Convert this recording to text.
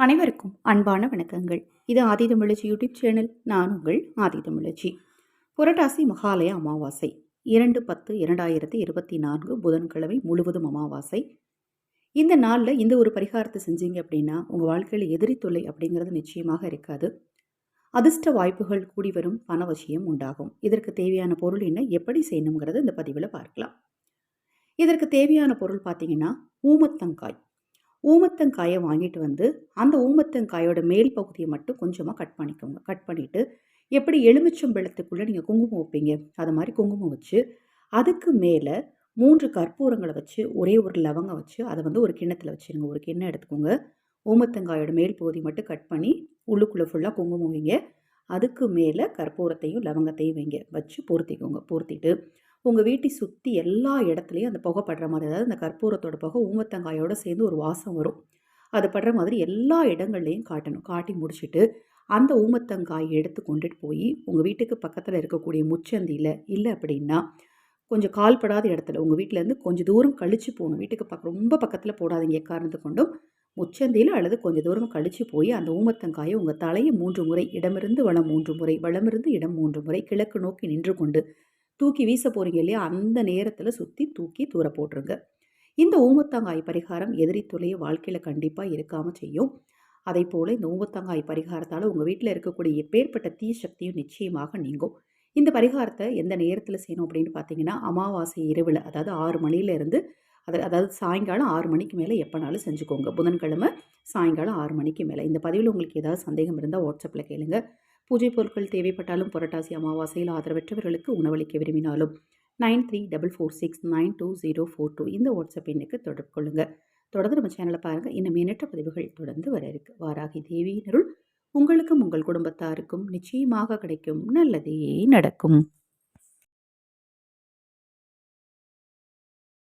அனைவருக்கும் அன்பான வணக்கங்கள். இது ஆதிதமிழச்சி யூடியூப் சேனல். நான் உங்கள் ஆதிதமிழச்சி புரட்டாசி மகாலய அமாவாசை. இரண்டு பத்து இரண்டாயிரத்தி இருபத்தி நான்கு புதன்கிழமை முழுவதும் அமாவாசை. இந்த நாளில் இந்த ஒரு பரிகாரத்தை செஞ்சீங்க அப்படின்னா உங்கள் வாழ்க்கையில் எதிரி தொல்லை அப்படிங்கிறது நிச்சயமாக இருக்காது. அதிர்ஷ்ட வாய்ப்புகள் கூடி வரும் பணவசியம் உண்டாகும். இதற்கு தேவையான பொருள் என்ன எப்படி செய்யணுங்கிறத இந்த பதிவில் பார்க்கலாம். இதற்கு தேவையான பொருள் பார்த்தீங்கன்னா ஊமத்தங்காய். ஊமத்தங்காயை வாங்கிட்டு வந்து அந்த ஊமத்தங்காயோட மேல் பகுதியை மட்டும் கொஞ்சமாக கட் பண்ணிக்கோங்க. கட் பண்ணிவிட்டு எப்படி எலுமிச்சம் வெள்ளத்துக்குள்ளே நீங்கள் குங்குமம் வைப்பீங்க அது மாதிரி குங்குமம் வச்சு அதுக்கு மேலே மூன்று கற்பூரங்களை வச்சு ஒரே ஒரு லவங்கம் வச்சு அதை வந்து ஒரு கிண்ணத்தில் வச்சுருங்க. ஒரு கிண்ணம் எடுத்துக்கோங்க. ஊமத்தங்காயோட மேல் பகுதி மட்டும் கட் பண்ணி உள்ளுக்குள்ளே ஃபுல்லாக குங்குமம் வைங்க. அதுக்கு மேலே கற்பூரத்தையும் லவங்கத்தையும் வைங்க. வச்சு பொருத்திக்கோங்க. பொருத்திட்டு உங்கள் வீட்டை சுற்றி எல்லா இடத்துலையும் அந்த புகை படுற மாதிரி அதாவது அந்த கற்பூரத்தோட புகை ஊமத்தங்காயோடு சேர்ந்து ஒரு வாசம் வரும். அது படுற மாதிரி எல்லா இடங்கள்லையும் காட்டணும். காட்டி முடிச்சுட்டு அந்த ஊமத்தங்காயை எடுத்து கொண்டுட்டு போய் உங்கள் வீட்டுக்கு பக்கத்தில் இருக்கக்கூடிய முச்சந்தியில் இல்லை அப்படின்னா கொஞ்சம் கால்படாத இடத்துல உங்கள் வீட்டிலேருந்து கொஞ்சம் தூரம் கழித்து போகணும். வீட்டுக்கு பக்கம் ரொம்ப பக்கத்தில் போடாதீங்க காரணத்து கொண்டும். முச்சந்தியில் அல்லது கொஞ்சம் தூரம் கழித்து போய் அந்த ஊமத்தங்காயை உங்கள் தலையை மூன்று முறை இடமிருந்து வளம் மூன்று முறை வளமிருந்து இடம் மூன்று முறை கிழக்கு நோக்கி நின்று கொண்டு தூக்கி வீச போகிறீங்க இல்லையா? அந்த நேரத்தில் சுற்றி தூக்கி தூர போட்டுருங்க. இந்த ஊமத்தங்காய் பரிகாரம் எதிரி தொலைய வாழ்க்கையில் கண்டிப்பாக இருக்காமல் செய்யும். அதே போல் இந்த ஊமத்தங்காய் பரிகாரத்தால் உங்கள் வீட்டில் இருக்கக்கூடிய எப்பேற்பட்ட தீ சக்தியும் நிச்சயமாக நீங்கும். இந்த பரிகாரத்தை எந்த நேரத்தில் செய்யணும் அப்படின்னு பார்த்தீங்கன்னா அமாவாசை இரவில் அதாவது ஆறு மணிலேருந்து அது அதாவது சாயங்காலம் ஆறு மணிக்கு மேலே எப்போனாலும் செஞ்சுக்கோங்க. புதன்கிழமை சாயங்காலம் ஆறு மணிக்கு மேலே. இந்த பதிவில் உங்களுக்கு ஏதாவது சந்தேகம் இருந்தால் வாட்ஸ்அப்பில் கேளுங்க. பூஜை பொருட்கள் தேவைப்பட்டாலும் புரட்டாசி அமாவாசையில் ஆதரவற்றவர்களுக்கு உணவளிக்க விரும்பினாலும் nine three double four six nine two zero four two இந்த வாட்ஸ்அப் எண்ணுக்கு தொடர்பு கொள்ளுங்கள் தொடர்ந்து நம்ம சேனலை பாருங்கள் இன்னும் எண்ணற்ற பதிவுகள் தொடர்ந்து வர இருக்கு. வாராகி தேவியினருள் உங்களுக்கும் உங்கள் குடும்பத்தாருக்கும் நிச்சயமாக கிடைக்கும். நல்லதே நடக்கும்.